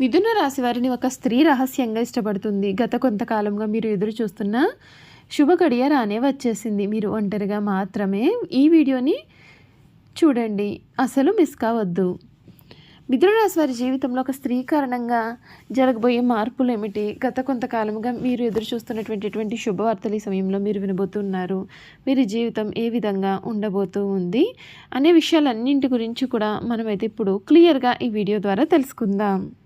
మిథున రాశి వారిని ఒక స్త్రీ రహస్యంగా ఇష్టపడుతుంది. గత కొంతకాలంగా మీరు ఎదురు చూస్తున్న శుభ గడియ రానే వచ్చేసింది. మీరు ఒంటరిగా మాత్రమే ఈ వీడియోని చూడండి. అసలు మిస్ కావద్దు. మిథున రాశి వారి జీవితంలో ఒక స్త్రీ కారణంగా జరగబోయే మార్పులు ఏమిటి గత కొంతకాలంగా మీరు ఎదురు చూస్తున్నటువంటి శుభవార్తలు ఈ సమయంలో మీరు వినబోతున్నారు. మీరు జీవితం ఏ విధంగా ఉండబోతూ ఉంది అనే విషయాలన్నింటి గురించి కూడా మనమైతే ఇప్పుడు క్లియర్గా ఈ వీడియో ద్వారా తెలుసుకుందాం.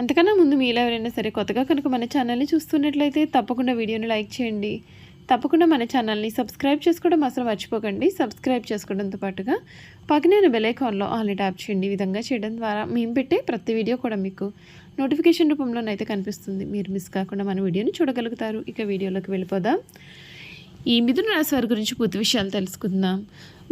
అంతకన్నా ముందు మీలో ఎవరైనా సరే కొత్తగా కనుక మన ఛానల్ని చూస్తున్నట్లయితే తప్పకుండా వీడియోని లైక్ చేయండి. తప్పకుండా మన ఛానల్ని సబ్స్క్రైబ్ చేసుకోవడం అసలు మర్చిపోకండి. సబ్స్క్రైబ్ చేసుకోవడంతో పాటుగా పక్కనే బెల్ ఐకాన్లో ఆల్రెడీ ట్యాప్ చేయండి. ఈ విధంగా చేయడం ద్వారా మేము పెట్టే ప్రతి వీడియో కూడా మీకు నోటిఫికేషన్ రూపంలోనైతే కనిపిస్తుంది. మీరు మిస్ కాకుండా మన వీడియోని చూడగలుగుతారు. ఇక వీడియోలోకి వెళ్ళిపోదాం. ఈ మిథున రాశి వారి గురించి పూర్తి విషయాలు తెలుసుకుందాం.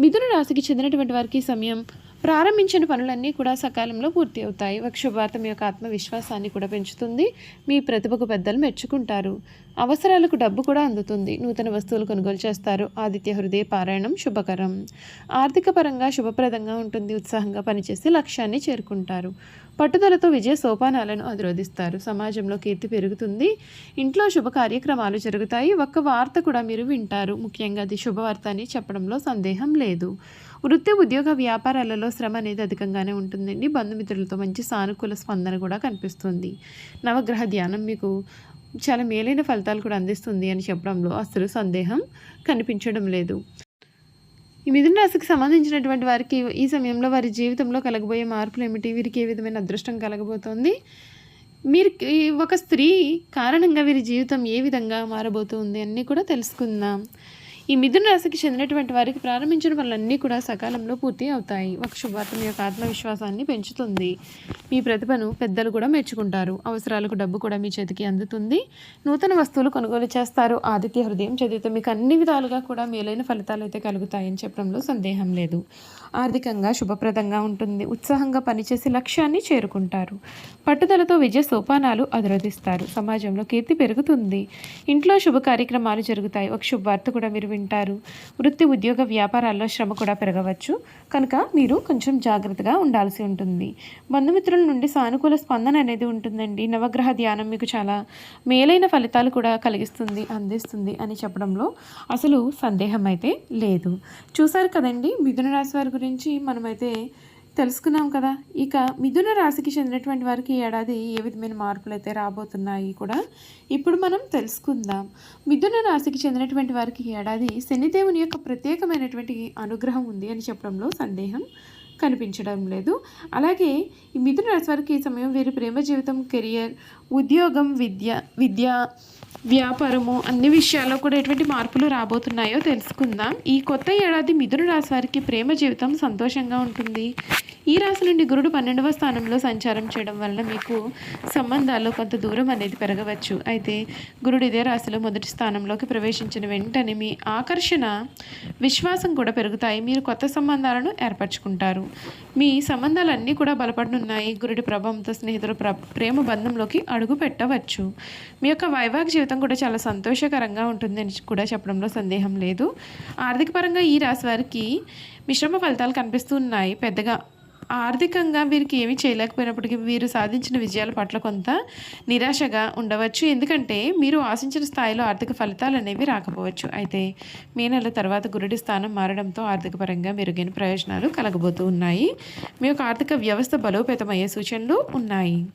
మిథున రాశికి చెందినటువంటి వారికి సమయం ప్రారంభించిన పనులన్నీ కూడా సకాలంలో పూర్తి అవుతాయి. ఒక శుభార్త యొక్క ఆత్మవిశ్వాసాన్ని కూడా పెంచుతుంది. మీ ప్రతిభకు పెద్దలు మెచ్చుకుంటారు. అవసరాలకు డబ్బు కూడా అందుతుంది. నూతన వస్తువులు కొనుగోలు చేస్తారు. ఆదిత్య హృదయ పారాయణం శుభకరం. ఆర్థిక పరంగా శుభప్రదంగా ఉంటుంది. ఉత్సాహంగా పనిచేసి లక్ష్యాన్ని చేరుకుంటారు. పట్టుదలతో విజయ సోపానాలను అధిరోధిస్తారు. సమాజంలో కీర్తి పెరుగుతుంది. ఇంట్లో శుభ కార్యక్రమాలు జరుగుతాయి. ఒక్క వార్త కూడా మీరు వింటారు. ముఖ్యంగా అది శుభవార్త అని చెప్పడంలో సందేహం లేదు. వృత్తి ఉద్యోగ వ్యాపారాలలో శ్రమ అనేది అధికంగానే ఉంటుందండి. బంధుమిత్రులతో మంచి సానుకూల స్పందన కూడా కనిపిస్తుంది. నవగ్రహ ధ్యానం మీకు చాలా మేలైన ఫలితాలు కూడా అందిస్తుంది అని చెప్పడంలో అసలు సందేహం కనిపించడం లేదు. ఈ మిథున రాశికి సంబంధించినటువంటి వారికి ఈ సమయంలో వారి జీవితంలో కలగబోయే మార్పులు ఏమిటి? వీరికి ఏ విధమైన అదృష్టం కలగబోతోంది? మీరు ఒక స్త్రీ కారణంగా వీరి జీవితం ఏ విధంగా మారబోతుంది అన్నీ కూడా తెలుసుకుందాం. ఈ మిథున రాశికి చెందినటువంటి వారికి ప్రారంభించిన పనులన్నీ కూడా సకాలంలో పూర్తి అవుతాయి. ఒక శుభార్త మీ యొక్క ఆత్మవిశ్వాసాన్ని పెంచుతుంది. మీ ప్రతిభను పెద్దలు కూడా మెచ్చుకుంటారు. అవసరాలకు డబ్బు కూడా మీ చేతికి అందుతుంది. నూతన వస్తువులు కొనుగోలు చేస్తారు. ఆదిత్య హృదయం చదివితే మీకు అన్ని విధాలుగా కూడా మేలైన ఫలితాలు అయితే కలుగుతాయని చెప్పడంలో సందేహం లేదు. ఆర్థికంగా శుభప్రదంగా ఉంటుంది. ఉత్సాహంగా పనిచేసి లక్ష్యాన్ని చేరుకుంటారు. పట్టుదలతో విజయ సోపానాలు అధిరోధిస్తారు. సమాజంలో కీర్తి పెరుగుతుంది. ఇంట్లో శుభ కార్యక్రమాలు జరుగుతాయి. ఒక శుభవార్త కూడా మీరు వింటారు. వృత్తి ఉద్యోగ వ్యాపారాల్లో శ్రమ కూడా పెరగవచ్చు. కనుక మీరు కొంచెం జాగ్రత్తగా ఉండాల్సి ఉంటుంది. బంధుమిత్రుల నుండి సానుకూల స్పందన అనేది ఉంటుందండి. నవగ్రహ ధ్యానం మీకు చాలా మేలైన ఫలితాలు కూడా కలిగిస్తుంది అందిస్తుంది అని చెప్పడంలో అసలు సందేహం అయితే లేదు. చూసారు కదండి మిథున రాశి వారి గురించి మనమైతే తెలుసుకున్నాం కదా. ఇక మిథున రాశికి చెందినటువంటి వారికి ఏడాది ఏ విధమైన మార్పులు అయితే రాబోతున్నాయి కూడా ఇప్పుడు మనం తెలుసుకుందాం. మిథున రాశికి చెందినటువంటి వారికి ఏడాది శనిదేవుని యొక్క ప్రత్యేకమైనటువంటి అనుగ్రహం ఉంది అని చెప్పడంలో సందేహం కనిపించడం లేదు. అలాగే ఈ మిథున రాశి వారికి ఈ సమయం వీరి ప్రేమ జీవితం కెరియర్ ఉద్యోగం విద్య విద్య వ్యాపారము అన్ని విషయాల్లో కూడా ఎటువంటి మార్పులు రాబోతున్నాయో తెలుసుకుందాం. ఈ కొత్త ఏడాది మిథున రాశి వారికి ప్రేమ జీవితం సంతోషంగా ఉంటుంది. ఈ రాశి నుండి గురుడు పన్నెండవ స్థానంలో సంచారం చేయడం వలన మీకు సంబంధాల్లో కొంత దూరం అనేది పెరగవచ్చు. అయితే గురుడు ఇదే రాశిలో మొదటి స్థానంలోకి ప్రవేశించిన వెంటనే మీ ఆకర్షణ విశ్వాసం కూడా పెరుగుతాయి. మీరు కొత్త సంబంధాలను ఏర్పరచుకుంటారు. మీ సంబంధాలన్నీ కూడా బలపడనున్నాయి. గురుడి ప్రభావంతో స్నేహితుల ప్ర ప్రేమ బంధంలోకి అడుగు పెట్టవచ్చు. మీ యొక్క వైవాహిక జీవితం కూడా చాలా సంతోషకరంగా ఉంటుందని కూడా చెప్పడంలో సందేహం లేదు. ఆర్థిక పరంగా ఈ రాశి వారికి మిశ్రమ ఫలితాలు కనిపిస్తున్నాయి పెద్దగా ఆర్థికంగా వీరికి ఏమీ చేయలేకపోయినప్పటికీ వీరు సాధించిన విజయాల పట్ల కొంత నిరాశగా ఉండవచ్చు. ఎందుకంటే మీరు ఆశించిన స్థాయిలో ఆర్థిక ఫలితాలు అనేవి రాకపోవచ్చు. అయితే మే నెల తర్వాత గురుడి స్థానం మారడంతో ఆర్థిక పరంగా మెరుగైన ప్రయోజనాలు కలగబోతూ ఉన్నాయి. మీ యొక్క ఆర్థిక వ్యవస్థ బలోపేతమయ్యే సూచనలు ఉన్నాయి.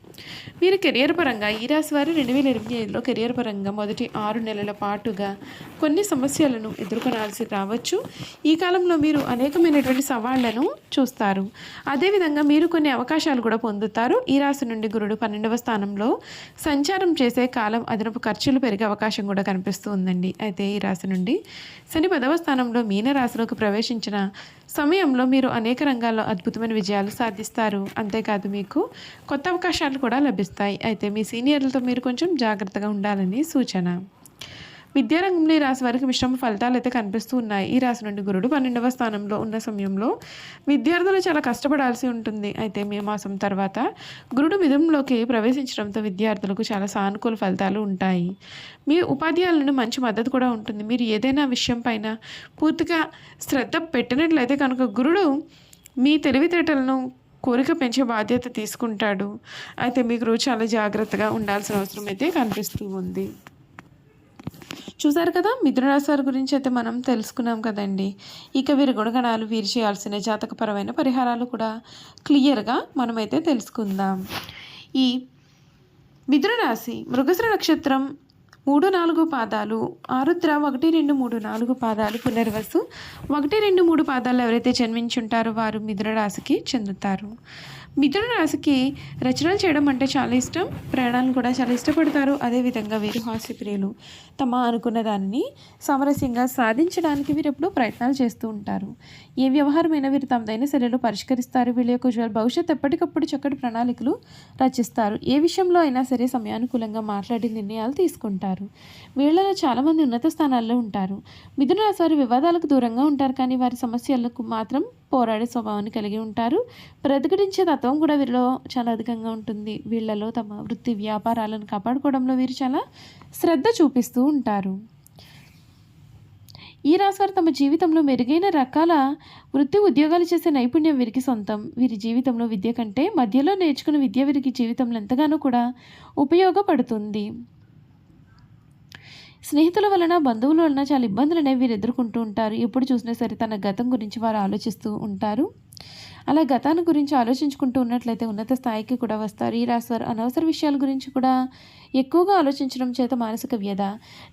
మీరు కెరియర్ పరంగా ఈ రాశి వారు రెండు వేల ఇరవై ఐదులో కెరియర్ పరంగా మొదటి ఆరు నెలల పాటుగా కొన్ని సమస్యలను ఎదుర్కొనాల్సి రావచ్చు. ఈ కాలంలో మీరు అనేకమైనటువంటి సవాళ్ళను చూస్తారు. అదేవిధంగా మీరు కొన్ని అవకాశాలు కూడా పొందుతారు. ఈ రాశి నుండి గురుడు పన్నెండవ స్థానంలో సంచారం చేసే కాలం అదనపు ఖర్చులు పెరిగే అవకాశం కూడా కనిపిస్తూ ఉందండి. అయితే ఈ రాశి నుండి శని పదవ స్థానంలో మీనరాశిలోకి ప్రవేశించిన సమయంలో మీరు అనేక రంగాల్లో అద్భుతమైన విజయాలు సాధిస్తారు. అంతేకాదు మీకు కొత్త అవకాశాలు కూడా లభిస్తాయి. అయితే మీ సీనియర్లతో మీరు కొంచెం జాగ్రత్తగా ఉండాలని సూచన. విద్యారంగంలో ఈ రాశి వారికి మిశ్రమ ఫలితాలు అయితే కనిపిస్తూ ఉన్నాయి. ఈ రాశి నుండి గురుడు పన్నెండవ స్థానంలో ఉన్న సమయంలో విద్యార్థులు చాలా కష్టపడాల్సి ఉంటుంది. అయితే మే మాసం తర్వాత గురుడు మిథునంలోకి ప్రవేశించడంతో విద్యార్థులకు చాలా సానుకూల ఫలితాలు ఉంటాయి. మీ ఉపాధ్యాయుల నుండి మంచి మద్దతు కూడా ఉంటుంది. మీరు ఏదైనా విషయం పైన పూర్తిగా శ్రద్ధ పెట్టినట్లయితే కనుక గురుడు మీ తెలివితేటలను కోరిక పెంచే బాధ్యత తీసుకుంటాడు. అయితే మీ గురువు చాలా జాగ్రత్తగా ఉండాల్సిన అవసరం అయితే కనిపిస్తూ ఉంది. చూసారు కదా మిథునరాశి వారి గురించి అయితే మనం తెలుసుకున్నాం కదండి. ఇక వీరి గుణగణాలు వీరు చేయాల్సిన జాతకపరమైన పరిహారాలు కూడా క్లియర్గా మనమైతే తెలుసుకుందాం. ఈ మిథునరాశి మృగశ్ర నక్షత్రం మూడు నాలుగు పాదాలు. ఆరుద్ర ఒకటి రెండు మూడు నాలుగు పాదాలు పునర్వసు. ఒకటి రెండు మూడు పాదాలు ఎవరైతే జన్మించుంటారో వారు మిథున రాశికి చెందుతారు. మిథున రాశికి రచనలు చేయడం అంటే చాలా ఇష్టం. ప్రయాణాలను కూడా చాలా ఇష్టపడతారు. అదేవిధంగా వీరు హాస్యప్రియులు తమ అనుకున్న దానిని సమరస్యంగా సాధించడానికి వీరు ఎప్పుడూ ప్రయత్నాలు చేస్తూ ఉంటారు. ఏ వ్యవహారమైనా వీరు తమదైన శైలిలో పరిష్కరిస్తారు. వీళ్ళ యొక్క ఉజ్వల భవిష్యత్ ఎప్పటికప్పుడు చక్కటి ప్రణాళికలు రచిస్తారు. ఏ విషయంలో అయినా సరే సమయానుకూలంగా మాట్లాడి నిర్ణయాలు తీసుకుంటారు. వీళ్ళలో చాలామంది ఉన్నత స్థానాల్లో ఉంటారు. మిథున రాశి వివాదాలకు దూరంగా ఉంటారు. కానీ వారి సమస్యలకు మాత్రం పోరాడే స్వభావాన్ని కలిగి ఉంటారు. ప్రతిఘటించే తత్వం కూడా వీరిలో చాలా అధికంగా ఉంటుంది. వీళ్ళలో తమ వృత్తి వ్యాపారాలను కాపాడుకోవడంలో వీరు చాలా శ్రద్ధ చూపిస్తూ ఉంటారు. ఈ రాశివారు తమ జీవితంలో మెరుగైన రకాల వృత్తి ఉద్యోగాలు చేసే నైపుణ్యం వీరికి సొంతం. వీరి జీవితంలో విద్య కంటే మధ్యలో నేర్చుకున్న విద్య వీరికి జీవితంలో ఎంతగానో కూడా ఉపయోగపడుతుంది. స్నేహితుల వలన బంధువుల వలన చాలా ఇబ్బందులు అనేవి వీరు ఎదుర్కొంటూ ఉంటారు. ఎప్పుడు చూసినా సరే తన గతం గురించి వారు ఆలోచిస్తూ ఉంటారు. అలా గతాన్ని గురించి ఆలోచించుకుంటూ ఉన్నట్లయితే ఉన్నత స్థాయికి కూడా వస్తారు. ఈ రాశివారు అనవసర విషయాల గురించి కూడా ఎక్కువగా ఆలోచించడం చేత మానసిక వ్యధ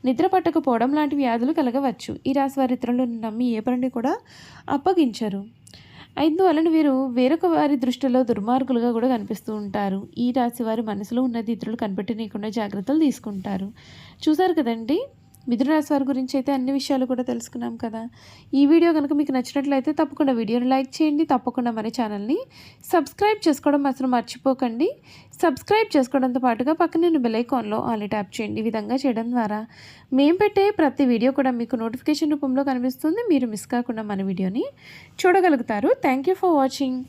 నిద్ర పట్టకపోవడం లాంటి వ్యాధులు కలగవచ్చు. ఈ రాశివారి ఇతరులను నమ్మి ఏ పనిని కూడా అప్పగించరు. అందువలన వీరు వేరొక వారి దృష్టిలో దుర్మార్గులుగా కూడా కనిపిస్తూ ఉంటారు. ఈ రాశి వారి మనసులో ఉన్నది ఇతరులు కనిపెట్టనీయకుండా జాగ్రత్తలు తీసుకుంటారు. చూసారు కదండి? మిథునరాశి వారి గురించి అయితే అన్ని విషయాలు కూడా తెలుసుకున్నాం కదా. ఈ వీడియో కనుక మీకు నచ్చినట్లయితే తప్పకుండా వీడియోని లైక్ చేయండి. తప్పకుండా మన ఛానల్ని సబ్స్క్రైబ్ చేసుకోవడం అసలు మర్చిపోకండి. సబ్స్క్రైబ్ చేసుకోవడంతో పాటుగా పక్కన బెల్ ఐకాన్లో ఆల్ ట్యాప్ చేయండి. ఈ విధంగా చేయడం ద్వారా మేము పెట్టే ప్రతి వీడియో కూడా మీకు నోటిఫికేషన్ రూపంలో కనిపిస్తుంది. మీరు మిస్ కాకుండా మన వీడియోని చూడగలుగుతారు. Thank you for watching.